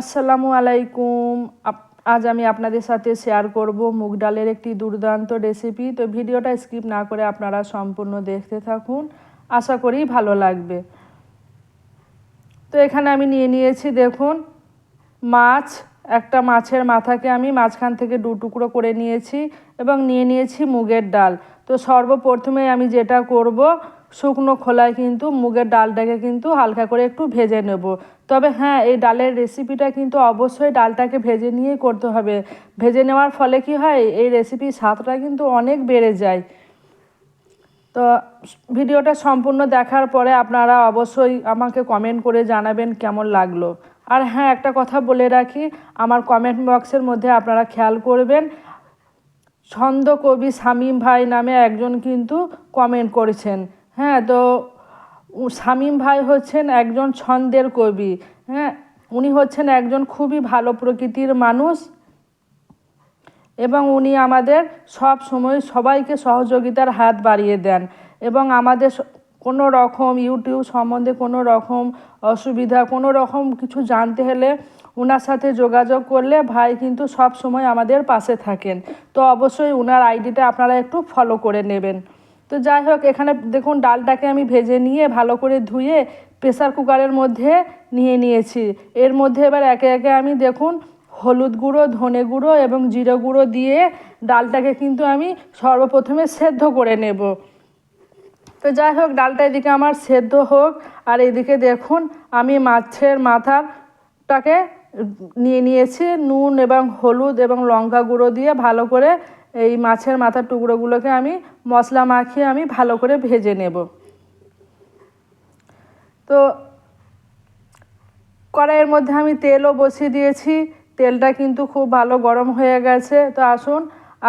আসসালামু আলাইকুম। আজ আমি আপনাদের সাথে শেয়ার করব মুগ ডালের একটি দুর্দান্ত রেসিপি তো ভিডিওটা স্কিপ না করে আপনারা সম্পূর্ণ দেখতে থাকুন। আশা করি ভালো লাগবে। তো এখানে আমি নিয়ে নিয়েছি দেখুন, মাছ। একটা মাছের মাথাকে আমি মাঝখান থেকে দু টুকরো করে নিয়েছি এবং নিয়ে নিয়েছি মুগের ডাল। তো সর্বপ্রথমে আমি যেটা করব শুকনো খোলায় কিন্তু মুগের ডালটাকে কিন্তু হালকা করে একটু ভেজে নেব। তবে হ্যাঁ এই ডালের রেসিপিটা কিন্তু অবশ্যই ডালটাকে ভেজে নিয়েই করতে হবে। ভেজে নেওয়ার ফলে কি হয়, এই রেসিপির স্বাদটা কিন্তু অনেক বেড়ে যায়। তো ভিডিওটা সম্পূর্ণ দেখার পরে আপনারা অবশ্যই আমাকে কমেন্ট করে জানাবেন কেমন লাগল। আর হ্যাঁ একটা কথা বলে রাখি, আমার কমেন্ট বক্সের মধ্যে আপনারা খেয়াল করবেন, ছন্দ কবি শামীম ভাই নামে একজন কিন্তু কমেন্ট করেছেন। হ্যাঁ তো শামীম ভাই হচ্ছেন একজন ছন্দের কবি। হ্যাঁ উনি হচ্ছেন একজন খুবই ভালো প্রকৃতির মানুষ এবং উনি আমাদের সব সময় সবাইকে সহযোগিতার হাত বাড়িয়ে দেন এবং আমাদের কোনো রকম ইউটিউব সম্বন্ধে কোনো রকম অসুবিধা, কোনো রকম কিছু জানতে হলে ওনার সাথে যোগাযোগ করলে ভাই কিন্তু সব সময় আমাদের পাশে থাকেন। তো অবশ্যই ওনার আইডিটা আপনারা একটু ফলো করে নেবেন। তো যাই হোক, এখানে দেখুন ডালটাকে আমি ভেজে নিয়ে ভালো করে ধুয়ে প্রেসার কুকারের মধ্যে নিয়ে নিয়েছি। এর মধ্যে এবার একে একে আমি দেখুন হলুদ গুঁড়ো, ধনে গুঁড়ো এবং জিরে গুঁড়ো দিয়ে ডালটাকে কিন্তু আমি সর্বপ্রথমে সেদ্ধ করে নেব। তো যাই হোক, ডালটা এদিকে আমার সেদ্ধ হোক। আর এদিকে দেখুন আমি মাছের মাথাটাকে নিয়ে নিয়েছি, নুন এবং হলুদ এবং লঙ্কা গুঁড়ো দিয়ে ভালো করে এই মাছের মাথার টুকরোগুলোকে আমি মশলা মাখিয়ে আমি ভালো করে ভেজে নেব। তো কড়াইয়ের মধ্যে আমি তেলও বসিয়ে দিয়েছি। তেলটা কিন্তু খুব ভালো গরম হয়ে গেছে। তো আসুন,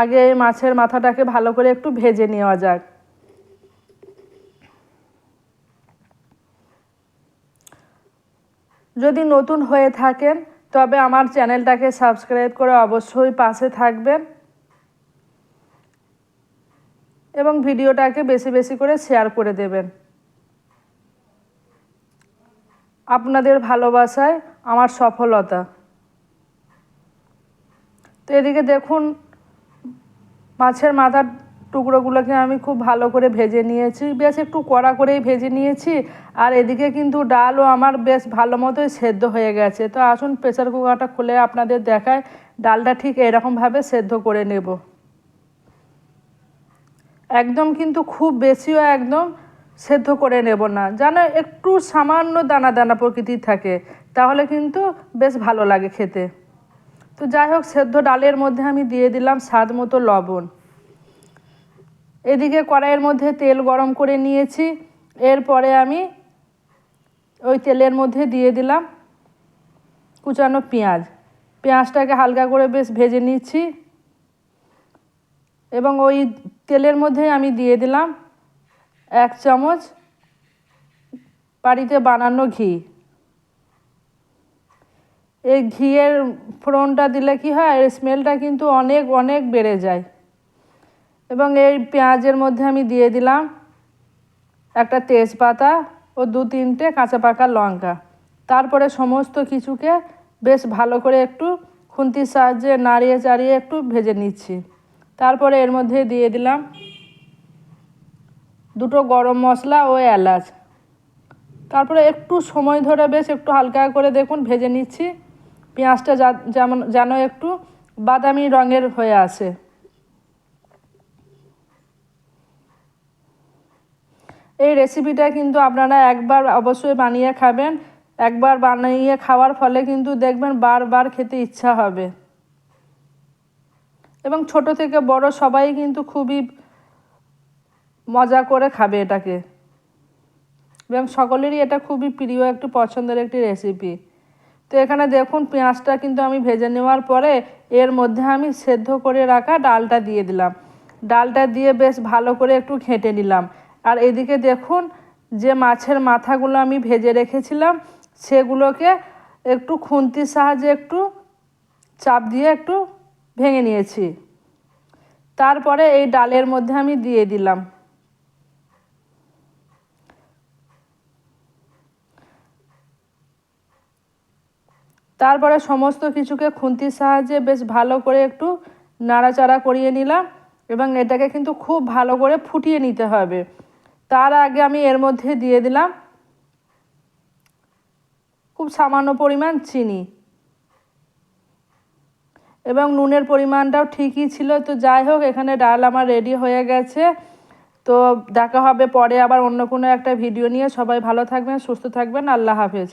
আগে এই মাছের মাথাটাকে ভালো করে একটু ভেজে নেওয়া যাক। যদি নতুন হয়ে থাকেন, তবে আমার চ্যানেলটাকে সাবস্ক্রাইব করে অবশ্যই পাশে থাকবেন। এবং ভিডিওটাকে বেশি বেশি করে শেয়ার করে দেবেন। আপনাদের ভালোবাসায় আমার সফলতা। তো এদিকে দেখুন, মাছের মাথার টুকরোগুলোকে আমি খুব ভালো করে ভেজে নিয়েছি। বেশ একটু কড়া করেই ভেজে নিয়েছি। আর এদিকে কিন্তু ডালও আমার বেশ ভালো মতোই সেদ্ধ হয়ে গেছে। তো আসুন প্রেসার কুকারটা খুলে আপনাদের দেখায়, ডালটা ঠিক এরকমভাবে সেদ্ধ করে নেব। একদম কিন্তু খুব বেশিও একদম সেদ্ধ করে নেব না। যেন একটু সামান্য দানা দানা প্রকৃতির থাকে, তাহলে কিন্তু বেশ ভালো লাগে খেতে। তো যাই হোক, সেদ্ধ ডালের মধ্যে আমি দিয়ে দিলাম স্বাদ মতো লবণ। এদিকে কড়াইয়ের মধ্যে তেল গরম করে নিয়েছি। এরপরে আমি ওই তেলের মধ্যে দিয়ে দিলাম কুচানো পেঁয়াজ। পেঁয়াজটাকে হালকা করে বেশ ভেজে নিচ্ছি এবং ওই তেলের মধ্যে আমি দিয়ে দিলাম এক চামচ বাড়িতে বানানো ঘি। এই ঘিয়ের ফোড়নটা দিলে কি হয়, এর স্মেলটা কিন্তু অনেক অনেক বেড়ে যায়। এবং এই পেঁয়াজের মধ্যে আমি দিয়ে দিলাম একটা তেজপাতা ও দু তিনটে কাঁচা পাকা লঙ্কা। তারপরে সমস্ত কিছুকে বেশ ভালো করে একটু খুন্তির সাহায্যে নাড়িয়ে, চাড়িয়ে একটু ভেজে নিচ্ছি। তারপরে এর মধ্যে দিয়ে দিলাম দুটো গরম মশলা ও এলাচ। তারপরে একটু সময় ধরে বেশ একটু হালকা করে দেখুন, ভেজে নিচ্ছি। পেঁয়াজটা যেমন, যেন একটু বাদামি রঙের হয়ে আসে এই রেসিপিটা কিন্তু আপনারা একবার অবশ্যই বানিয়ে খাবেন। একবার বানিয়ে খাওয়ার ফলে কিন্তু দেখবেন বারবার খেতে ইচ্ছা হবে। এবং ছোট থেকে বড় সবাই কিন্তু খুবই মজা করে খাবে এটাকে। এবং সকলেরই এটা খুবই প্রিয় একটি পছন্দের একটি রেসিপি তো এখানে দেখুন, পেঁয়াজটা কিন্তু আমি ভেজে নেওয়ার পরে এর মধ্যে আমি সেদ্ধ করে রাখা ডালটা দিয়ে দিলাম। ডালটা দিয়ে বেশ ভালো করে একটু ঘেঁটে নিলাম। আর এদিকে দেখুন, যে মাছের মাথাগুলো আমি ভেজে রেখেছিলাম, সেগুলোকে একটু খুন্তির সাহায্যে একটু চাপ দিয়ে একটু ভেঙে নিয়েছি। তারপরে এই ডালের মধ্যে আমি দিয়ে দিলাম। তারপরে সমস্ত কিছুকে খুন্তির সাহায্যে বেশ ভালো করে একটু নাড়াচাড়া করিয়ে নিলাম এবং এটাকে কিন্তু খুব ভালো করে ফুটিয়ে নিতে হবে। তার আগে আমি এর মধ্যে দিয়ে দিলাম খুব সামান্য পরিমাণ চিনি। এবং নুনের পরিমাণটাও ঠিকই ছিল। তো যাই হোক, এখানে ডাল আমার রেডি হয়ে গেছে। তো দেখা হবে পরে আবার অন্য কোনো একটা ভিডিও নিয়ে। সবাই ভালো থাকবেন, সুস্থ থাকবেন। আল্লাহ হাফেজ।